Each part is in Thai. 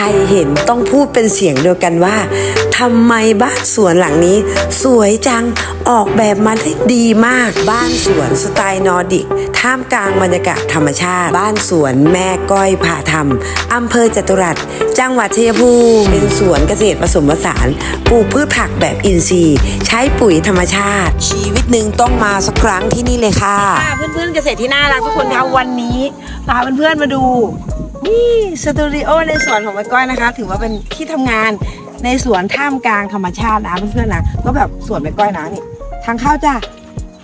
รเห็นต้องพูดเป็นเสียงเดียวกันว่าทำไมบ้านสวนหลังนี้ สวยจังออกแบบมาได้ดีมาก บ้านสวนสไตล์นอร์ดิก ท่ามกลางบรรยากาศธรรมชาติ บ้านสวนแม่ก้อยพาทำอำเภอจตุรัสจังหวัดชัยภูมิเป็นสวนเกษตรผสมผสานปลูกพืชผักแบบอินทรีย์ ใช้ปุ๋ยธรรมชาติ ชีวิตหนึ่งต้องมาสักครั้งที่นี่เลยค่ะค่ะเพื่อนๆเกษตรที่น่ารักทุกคนคะวันนี้พาเพื่อนๆมาดู นี่สตูดิโอในสวนของแม่ก้อยนะคะ ถือว่าเป็นที่ทำงานในสวนท่ามกลางธรรมชาตินะเพื่อนๆนะก็แบบสวนแม่ก้อยนะนี่ทางเข้าจ้ะ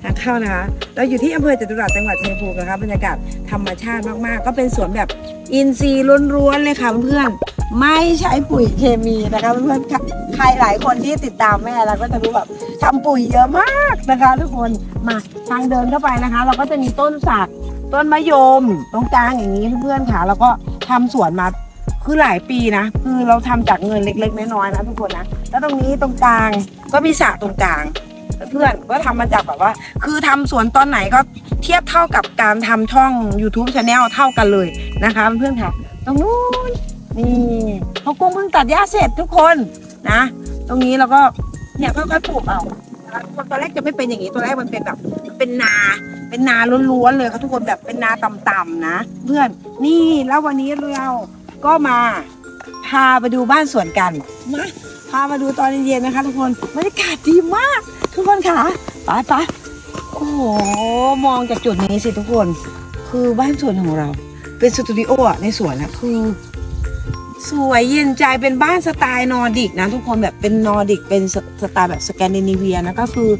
ทางเข้านะคะ เราอยู่ที่อำเภอจตุรัสจังหวัดชัยภูมินะคะบรรยากาศธรรมชาติมากๆ ก็เป็นสวนแบบอินทรีย์ล้วนๆเลยค่ะเพื่อนๆไม่ใช้ปุ๋ยเคมีนะคะเพื่อนๆใครหลายคนที่ติดตามแม่เราก็จะรู้แบบทำปุ๋ยเยอะมากนะคะ ทุกคนมาทางเดินเข้าไปนะคะ เราก็จะมีต้นสักต้นมะยมตรงกลางอย่างนี้เพื่อนๆค่ะแล้วก็ ทำสวนมาคือหลายปีนะ คือเราทำจากเงินเล็ก ๆ น้อยๆนะทุกคนนะ แล้วตรงนี้ตรงกลางก็มีสระตรงกลาง เพื่อนก็ทำมาจากแบบว่า คือทำสวนตอนไหนก็เทียบเท่ากับการทำช่อง YouTube Channel เท่ากันเลยนะคะ เพื่อนค่ะ ตรงนู้นนี่เขากุ้งเพิ่งตัดหญ้าเสร็จทุกคนนะ ตรงนี้เราก็เนี่ยค่อยๆปลูกเอา ตอนแรกจะไม่เป็นอย่างนี้ตัวแรกมันเป็นแบบเป็นนา เป็นนาล้วนๆเลยค่ะทุกคนแบบเป็นนาต่ำๆนะ เพื่อนนี่แล้ววันนี้เราก็มาพาไปดูบ้านสวนกันมาพามาดูตอนเย็นๆนะคะ ทุกคนบรรยากาศดีมาก ทุกคนค่ะไปไปโอ้โหมองจากจุดนี้สิทุกคน คือบ้านสวนของเรา เป็นสตูดิโออะในสวนนะคือ สวยเย็นใจเป็นบ้านสไตล์นอร์ดิกนะทุกคนแบบเป็นนอร์ดิกเป็นสสไตล์แบบสแกนดิเนเวียนะก็คือ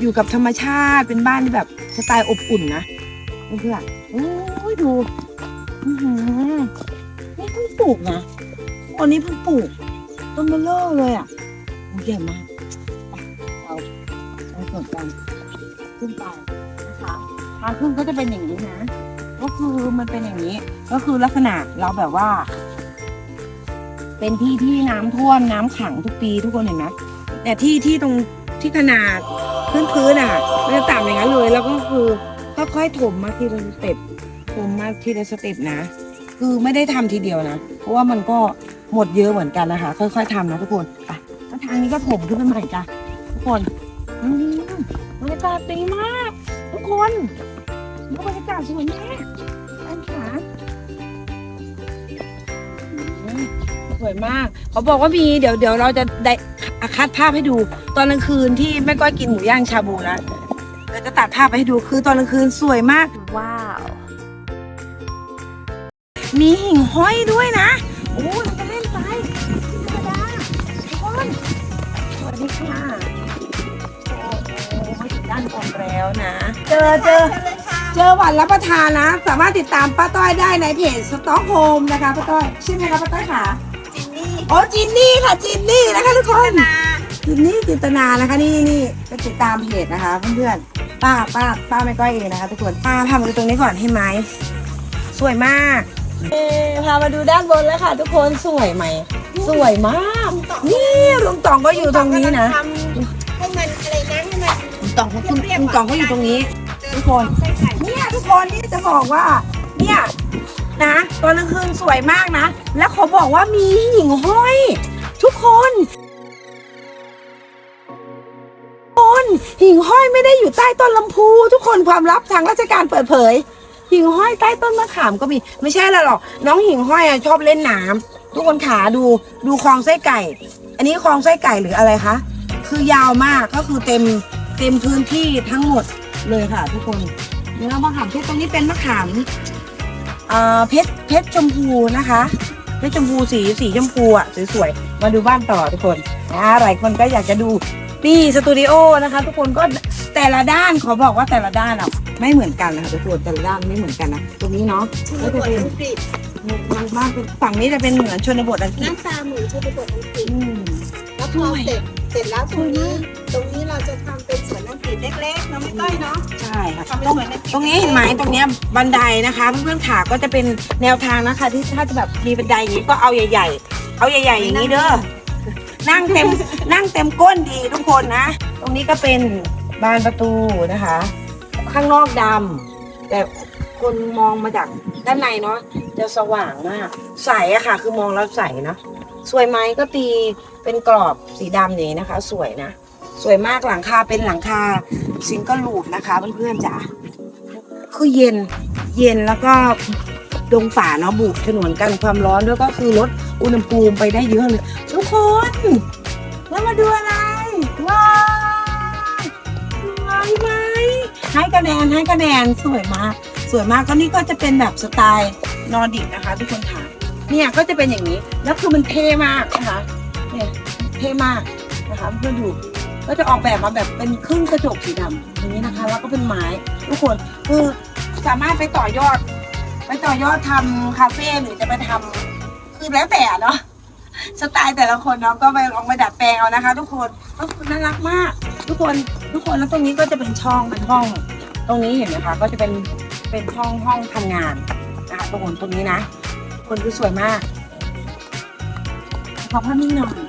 อยู่กับธรรมชาติเป็นบ้านที่แบบสไตล์อบอุ่นนะเพื่อนโอ้ยดูนี่เพิ่งปลูกนะตอนนี้เพิ่งปลูกต้นเบลเลอร์เลยอะโอ้ยใหญ่มากเราเราสนกันขึ้นไปนะคะทางขึ้นก็จะเป็นอย่างนี้นะก็คือมันเป็นอย่างนี้ ก็คือลักษณะเราแบบว่า เป็นที่ที่น้ำท่วมน้ำขังทุกปีทุกคนเห็นไหมแต่ที่ที่ตรงที่ขนาดพื้นพื้นอะมันจะต่ำอย่างนั้นเลย แล้วก็คือค่อยๆถมมาทีละสเต็ปถมมาทีละสเต็ปนะ คือไม่ได้ทำทีเดียวนะ เพราะว่ามันก็หมดเยอะเหมือนกันนะคะ ค่อย ๆทำนะทุกคนไปแล้วทางนี้ก็ถมขึ้นมาใหม่จ้ะทุกคนอืมบรรยากาศดีมาก ทุกคนบรรยากาศสวยมาก สวยมากเขาบอกว่ามีเดี๋ยวเดี๋ยวเราจะได้คัดภาพให้ดู ตอนกลางคืนที่แม่ก้อยกินหมูย่างชาบูนะเดี๋ยวจะตัดภาพไปให้ดูคือตอนกลางคืนสวยมาก ว้าว มีหิ่งห้อยด้วยนะโอ้เราจะเล่นไปธรรมดาทุกคนสวัสดีค่ะโอ้โหมาถึงด้านบนแล้วนะ เจอเจอเจอหวันรับประทานนะ สามารถติดตามป้าต้อยได้ในเพจสต็อกโฮมนะคะป้าต้อยใช่ไหมคะป้าต้อยค่ะจินนี่ โอ้จินนี่ค่ะจินนี่นะคะทุกคนจินนี่จินตนานะคะนี่นี่ไปติดตามเพจนะคะเพื่อนๆป้าป้าป้าไม่ก้อยเองนะคะทุกคนป้าพามาดูตรงนี้ก่อนให้ไหมสวยมากเอ๊พามาดูด้านบนแล้วค่ะ ทุกคนสวยไหมสวยมาก นี่ลุงตองก็อยู่ตรงนี้นะทำให้มันอะไรนะให้มันลุงตองเขาคุณลุงตองก็อยู่ตรงนี้ ทุกคนใส่ไข่เนี่ยทุกคนนี่จะบอกว่า เนี่ย นะ ตอนกลางคืนสวยมากนะ แล้วเขาบอกว่ามีหิ่งห้อย ทุกคนคนหิ่งห้อยไม่ได้อยู่ใต้ต้นลำพูทุกคนความลับทางราชการเปิดเผย หิ่งห้อยใต้ต้นมะขามก็มี ไม่ใช่แล้วหรอก น้องหิ่งห้อยอะชอบเล่นน้ำทุกคนขาดูดูคลองไส้ไก่ อันนี้คลองไส้ไก่หรืออะไรคะคือยาวมากก็คือเต็มเต็มพื้นที่ทั้งหมดเลยค่ะ ทุกคนเนื้อมะขามเทศตรงนี้เป็นมะขาม เพชรเพชรชมพูนะคะเพชรชมพูสีสีชมพูอะสวยๆมาดูบ้านต่อทุกคนอ่าหลายคนก็อยากจะดูนี่สตูดิโอนะคะ ทุกคนก็แต่ละด้านขอบอกว่าแต่ละด้านอะไม่เหมือนกันนะคะทุกคนแต่ละด้านไม่เหมือนกันนะตรงนี้เนาะชนก็บจะทเป็นอังกฤษบางบ้านเป็นฝั่งนี้จะเป็นเหมือนชนบทอังกฤษหน้าตาเหมือนชนบทอังกฤษอืมแล้วพอเสร็จ เสร็จแล้วตรงนี้ตรงนี้เราจะทำเป็นสวนอังกฤษเล็กๆเนาะไม่ต้อยเนาะ ใช่ค่ะทำเป็นตรงสวนอังกฤษตรงนี้เห็นไหมตรงเนี้ยบันไดนะคะเพื่อนๆขาก็จะเป็นแนวทางนะคะ ที่ถ้าจะแบบมีบันไดอย่างนี้ก็เอาใหญ่ ๆ เอาใหญ่ ๆ อย่างนี้เด้อนั่งเต็มนั่งเต็มก้นดีทุกคนนะ ตรงนี้ก็เป็นบานประตูนะคะ ข้างนอกดำแต่คนมองมาจากด้านในเนาะจะสว่างมากใสอะค่ะ คือมองแล้วใสเนอะสวยไหมก็ตี เป็นกรอบสีดำอย่างนี้นะคะ สวยนะ สวยมากหลังคาเป็นหลังคาซิงเกิลลูปนะคะเพื่อนๆจ๋าคือเย็นเย็นแล้วก็ดงฝาเนาะบุกฉนวนกันความร้อนด้วยก็คือลดอุณหภูมิไปได้เยอะเลย ทุกคนแล้วมาดูอะไรว้าวสวยไหมให้คะแนนให้คะแนนสวยมากสวยมากก็นี่ก็จะเป็นแบบสไตล์นอร์ดิกนะคะทุกคนค่ะเนี่ยก็จะเป็นอย่างนี้แล้วคือมันเท่มากนะคะ เท่มากนะคะเพื่อนดูก็จะออกแบบมาแบบเป็นครึ่งกระจกสีดำอย่างนี้นะคะ แล้วก็เป็นไม้ทุกคนคือสามารถไปต่อยอด ไปต่อยอดทำคาเฟ่หรือจะไปทำคือแล้วแต่เนาะสไตล์แต่ละคนเนาะก็ไปลองไปดัดแปลงเอานะคะ ทุกคนก็คือน่ารักมาก ทุกคนทุกคนแล้วตรงนี้ก็จะเป็นช่องเป็นห้อง ตรงนี้เห็นไหมคะก็จะเป็นเป็นห้องห้องทำงานนะคะตรงตรงนี้นะ คนคือสวยมากขอภาพนิ่งหน่อย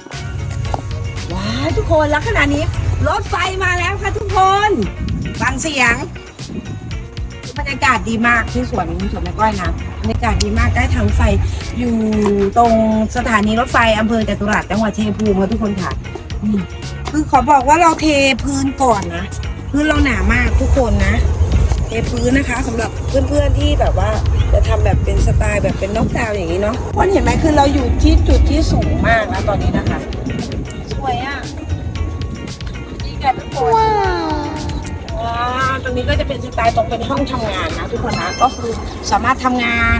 ว้าวทุกคนแล้วขณะนี้ รถไฟมาแล้วค่ะทุกคนฟังเสียงบรรยากาศดีมากที่สวนสวนแม่ก้อยนะบรรยากาศดีมากได้ทางไฟอยู่ตรงสถานีรถไฟอำเภอจตุรัสจังหวัดเชัยงภูมิค่ะทุกคนค่ะคือขอบอกว่าเราเทพื้นก่อนนะพื้นเราหนามากทุกคนนะเทพื้นนะคะสำหรับเพื่อนๆที่แบบว่าจะทำแบบเป็นสไตล์แบบเป็นนกดาวอย่างนี้เนาะคนเห็นไหมคือเราอยู่ที่จุดที่สูงมากนะตอนนี้นะคะ วยอะนี่กันทุกคนว้าวตรงนี้ก็จะเป็นสไตล์ตรงเป็นห้องทำงานนะทุกคนนะก็คือสามารถทำงาน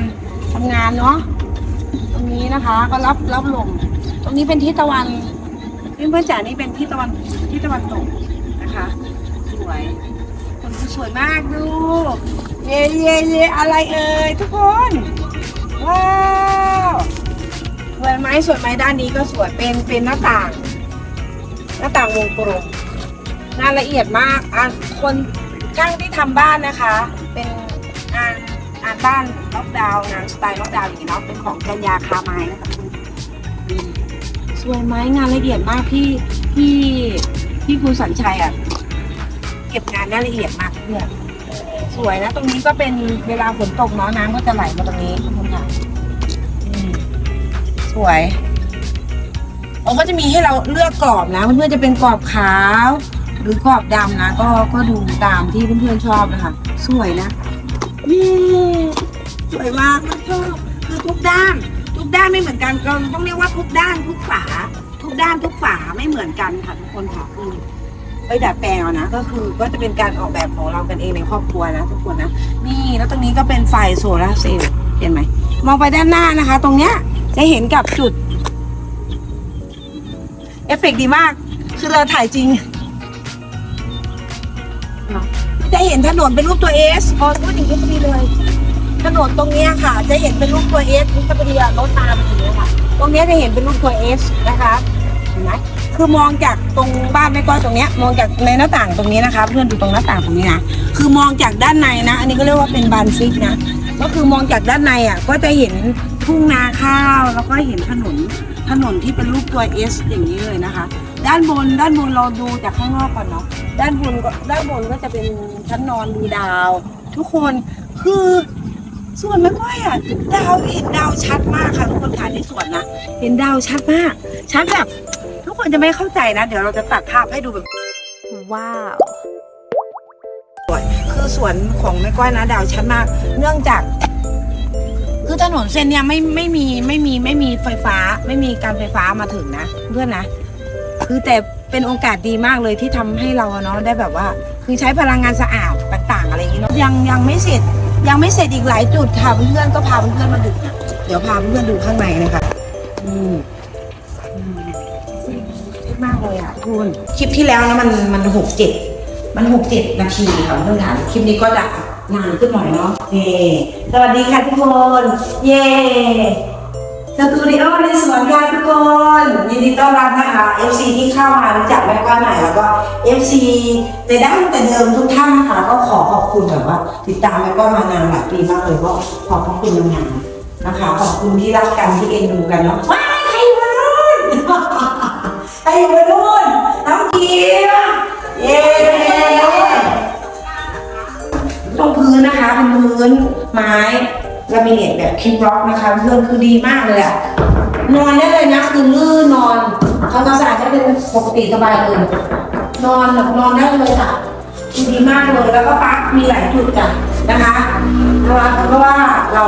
ทำงานเนาะตรงนี้นะคะก็รับรับลมตรงนี้เป็นทิศตะวันเพื่อนๆจ๋านี่เป็นทิศตะวันทิศตะวันตกนะคะสวยคนคือสวยมากดูเย่เย่เย่อะไรเอ่ยทุกคนว้าวสวยไหมสวยไหมด้านนี้ก็สวยเป็นเป็นหน้าต่าง หน้าต่างวงกลมงานละเอียดมากอะคนช่างที่ทำบ้านนะคะ เป็นงานงานบ้านล็อกดาวน์งานสไตล์ล็อกดาวน์อย่างนี้เนาะเป็นของกัญญาคาไม้นะคะสวยไหมงานละเอียดมากพี่พี่พี่ครูสัญชัยอะเก็บงานได้ละเอียดมากเพื่อนสวยนะ ตรงนี้ก็เป็นเวลาฝนตกเนาะน้ำก็จะไหลมาตรงนี้ทุกคนค่ะอืมสวย เราก็จะมีให้เราเลือกกรอบนะเพื่อนๆจะเป็นกรอบขาว หรือกรอบดำนะ ก็ก็ดูตามที่เพื่อนๆชอบนะคะสวยนะนี่สวยมากมันชอบคือทุกด้าน ทุกด้านไม่เหมือนกันเราต้องเรียกว่าทุกด้านทุกฝา ทุกด้านทุกฝาไม่เหมือนกันค่ะทุกคนค่ะอืมไปดัดแปลงนะก็คือก็จะเป็นการออกแบบของเรากันเองในครอบครัวนะทุกคนนะนี่แล้วตรงนี้ก็เป็นไฟโซลาร์เซลล์เห็นไหมมองไปด้านหน้านะคะ ตรงเนี้ยจะเห็นกับจุด เอฟเฟกต์ดีมาก คือเราถ่ายจริงจะเห็นถนนเป็นรูปตัวเอสพอพูดอย่างนี้พอดีเลย ถนนตรงเนี้ยค่ะ จะเห็นเป็นรูปตัวเอสนี่ก็พอดีอะรถตามอย่างเงี้ยค่ะ ตรงเนี้ยจะเห็นเป็นรูปตัวเอสนะคะเห็นไหมคือมองจากตรงบ้านแม่ก้อยตรงเนี้ยมองจากในหน้าต่างตรงนี้นะคะ เพื่อนดูตรงหน้าต่างตรงนี้นะคือมองจากด้านในนะ อันนี้ก็เรียกว่าเป็นบานฟิกนะก็คือมองจากด้านในอะก็จะเห็นทุ่งนาข้าวแล้วก็เห็นถนน ถนนที่เป็นรูปตัวเอสอย่างนี้เลยนะคะ ด้านบนด้านบนเราดูจากข้างนอกก่อนเนาะด้านบนก็ด้านบนก็จะเป็นชั้นนอนดูดาว ทุกคนคือส่วนแม่ก้อยอะดาวเห็นดาวชัดมากค่ะทุกคนค่ะในสวนนะเห็นดาวชัดมาก ชัดแบบทุกคนจะไม่เข้าใจนะ เดี๋ยวเราจะตัดภาพให้ดูแบบว้าวคือสวนของแม่ก้อยนะดาวชัดมาก เนื่องจากคือ ถนนเส้นเนี้ยไม่ไม่มีไม่มีไม่มีไฟฟ้า ไม่มีการไฟฟ้ามาถึงนะเพื่อนนะคือแต่เป็นโอกาสดีมากเลยที่ทำให้เราเนาะได้แบบว่า คือใช้พลังงานสะอาดต่าง ๆ อะไรอย่างงี้เนาะยังยังไม่เสร็จยังไม่เสร็จอีกหลายจุดค่ะเพื่อนก็พาเพื่อนมาดูนะเดี๋ยวพาเพื่อนดูข้างในนะคะอืมอืมเท่มากเลยอะคุณคลิปที่แล้วนะมันมันหกเจ็ดมันหกเจ็ดนาทีค่ะเพื่อนๆคลิปนี้ก็จะ นานขึ้นหน่อยเนาะเย่สวัสดีค่ะทุกคน เย่สตูดิโอในสวนค่ะทุกคนยินดีต้อนรับนะคะ FC ที่เข้ามารู้จักแม่ก้อยใหม่แล้วก็ FC ในด้านแต่เดิมทุกท่านนะคะก็ขอขอบคุณแบบว่า ติดตามแม่ก้อยมานานหลายปีมากเลยก็ขอบพระคุณนานนะคะขอบคุณที่รักกันที่เอ็นดูกันเนาะว้ายใครอยู่มานู่นใครอยู่มานู่นน้องเกียร์เย้ ตรงพื้นนะคะเป็นพื้นไม้ลามิเนตแบบคิปร็อกนะคะเพื่อนคือดีมากเลยอะนอนได้เลยนะคือลื่นนอนทำความสะอาดได้เป็นปกติสบายเลยนอนแบบนอนได้เลยค่ะคือดีมากเลยแล้วก็ปลั๊กมีหลายจุดจ้ะนะคะเพราะว่าเพราะว่าเรา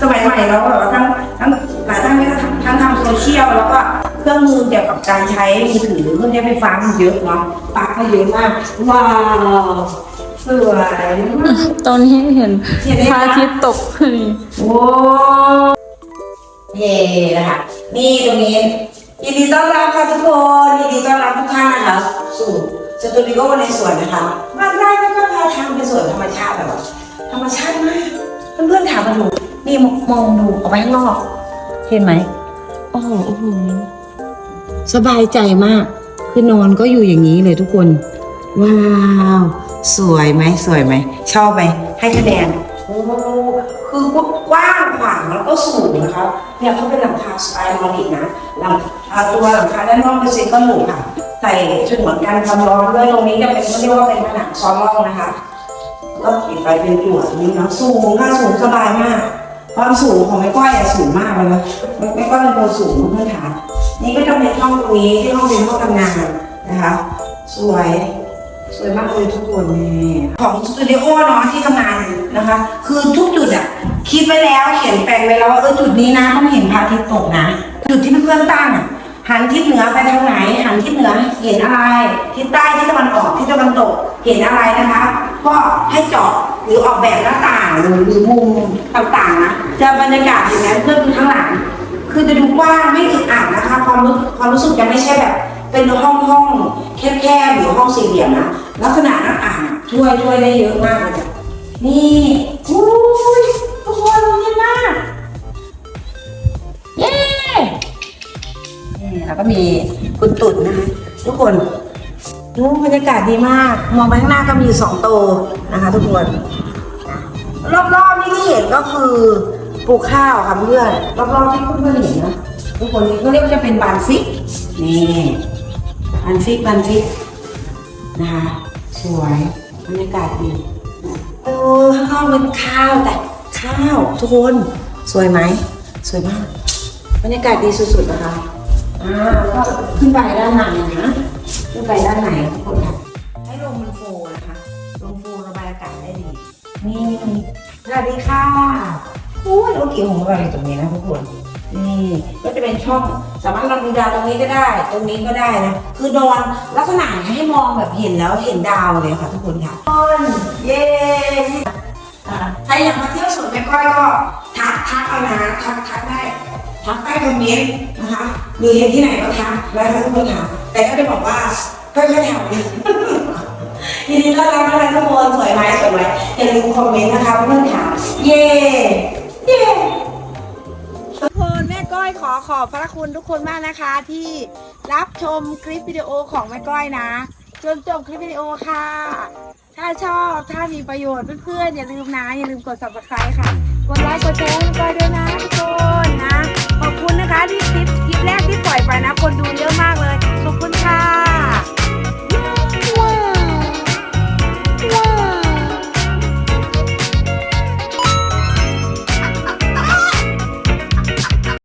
สมัยใหม่เราแบบว่าทั้งทั้งหลายท่านทั้งทั้งทำโซเชียลแล้วก็เครื่องมือเกี่ยวกับการใช้มือถือเครื่องใช้ไฟฟ้ามันเยอะเนาะปลั๊กก็เยอะมากว้าว สวยตอนนี้เห็นเห็นไหมพคะระอาทิตย์ตกพอดีโอ้เย่นะคะนี่ตรงนี้ยินดีต้อนรับค่ะทุกคนยินดีต้อนรับทุกท่านนะคะสู่สตูดิโอในสวนนะคะบ้านไร่ก็ก็พาทำเป็นสวนธรรมชาติแบบว่าธรรมชาติมากเพื่อนๆถามมาดูนี่มองดูออกไปข้างนอกเห็นไหมโอ้โหโอ้โหสบายใจมาก คือนอนก็อยู่อย่างนี้เลยทุกคน ว้าว สวยไหมสวยไหมชอบไหมให้คะแนนโอ้โหคือกว้างขวางแล้วก็สูงนะคะเนี่ยเขาเป็นหลังคาสไตล์นอร์ดิกนะหลังอ่าตัวหลังคาด้านนอกเป็นซิงเกิลหลูค่ะใส่ฉนวนกันความร้อนด้วยตรงนี้จะเป็นเขาเรียกว่าเป็นผนังซ้อนร่องนะคะก็ปิดไปเป็นจั่วนี้นะสูงค่ะสูงสบายมากความสูงของแม่ก้อยอะสูงมากเลยนะแม่แม่ก้อยเป็นคนสูงเพื่อนฐานนี่ก็จะเป็นห้องตรงนี้ที่ห้องเป็นห้องทำงานนะคะ สวย สวยมากเลยทุกคนนี่ของสตูดิโอเนาะที่ทำงานนะคะ คือทุกจุดอะคิดไว้แล้วเขียนแปลนไว้แล้วว่าเออจุดนี้นะต้องเห็นพระอาทิตย์ตกนะ จุดที่เพื่อนๆตั้งอะหันทิศเหนือไปทางไหน หันทิศเหนือเห็นอะไร ทิศใต้ทิศตะวันออกทิศตะวันตกเห็นอะไรนะคะ ก็ให้เจาะหรือออกแบบหน้าต่างหรือมุมต่างๆนะจะบรรยากาศอย่างนี้นเพื่อนดูข้างหลังคือจะดูกว้างไม่อึดอัดนะคะ ความรู้ความรู้สึกจะไม่ใช่แบบ เป็นห้องห้องแคบๆหรือห้องสี่เหลี่ยมนะลักษณะน้าต่างอะช่วยช่วยได้เยอะมากเลยจ้ะนี่อุ้ยทุกคนเยี่ยมมากเย้นี่แล้วก็มีคุณตุ่นนะคะทุกคนดูบรรยากาศดีมาก มองไปข้างหน้าก็มีสองโตนะคะ ทุกคนรอบๆนี่ที่เห็นก็คือปลูกข้าวค่ะเพื่อนรอบๆที่เพื่อนๆเห็นนะทุกคนนี่ก็เรียกว่าจะเป็นบานฟิกนี่ บานฟิกบานฟิกนะคะ สวยบรรยากาศดีเออข้างนอกเป็นข้าวแต่ข้าวทุกคนสวยไหม สวยมากบรรยากาศดีสุดๆนะคะอ่าแล้วก็ขึ้นไปด้านในนะขึ้นไปด้านในทุกคนค่ะให้ลมมันโฟนะคะลมโฟระบายอากาศได้ดีนี่สวัสดีค่ะโอ้ยรถเกี่ยวของเราอยู่ตรงนี้นะทุกคน นี่ก็จะเป็นช่องสามารถนอนดูดาวตรงนี้ก็ได้ ตรงนี้ก็ได้นะ คือนอนลักษณะให้มองแบบเห็นแล้วเห็นดาวเลยค่ะทุกคนค่ะคนเย้อ่ใครอยากมาเที่ยวสวนแม่ก้อยก็ทักทักเอานะทักทักได้ทักใต้คอมเมนต์นะคะหรือเห็นที่ไหนก็ทักแล้วทุกคนถามแต่ก็จะบอกว่าค่อยๆถามยินดีต้อนรับนะคะทุกคนสวยไหมสวยไหมอย่าลืมคอมเมนต์นะคะเพื่อนๆถามเย้เย้ ก้อยขอขอบพระคุณทุกคนมากนะคะที่รับชมคลิปวิดีโอของแม่ก้อยนะ จนจบคลิปวิดีโอค่ะ ถ้าชอบถ้ามีประโยชน์เพื่อนๆอย่าลืมนะอย่าลืมกด subscribe ค่ะกดไลค์กดแชร์ให้แม่ก้อยด้วยนะทุกคนนะขอบคุณนะคะที่คลิปคลิปแรกที่ปล่อยไปนะ คนดูเยอะมากเลยขอบคุณค่ะ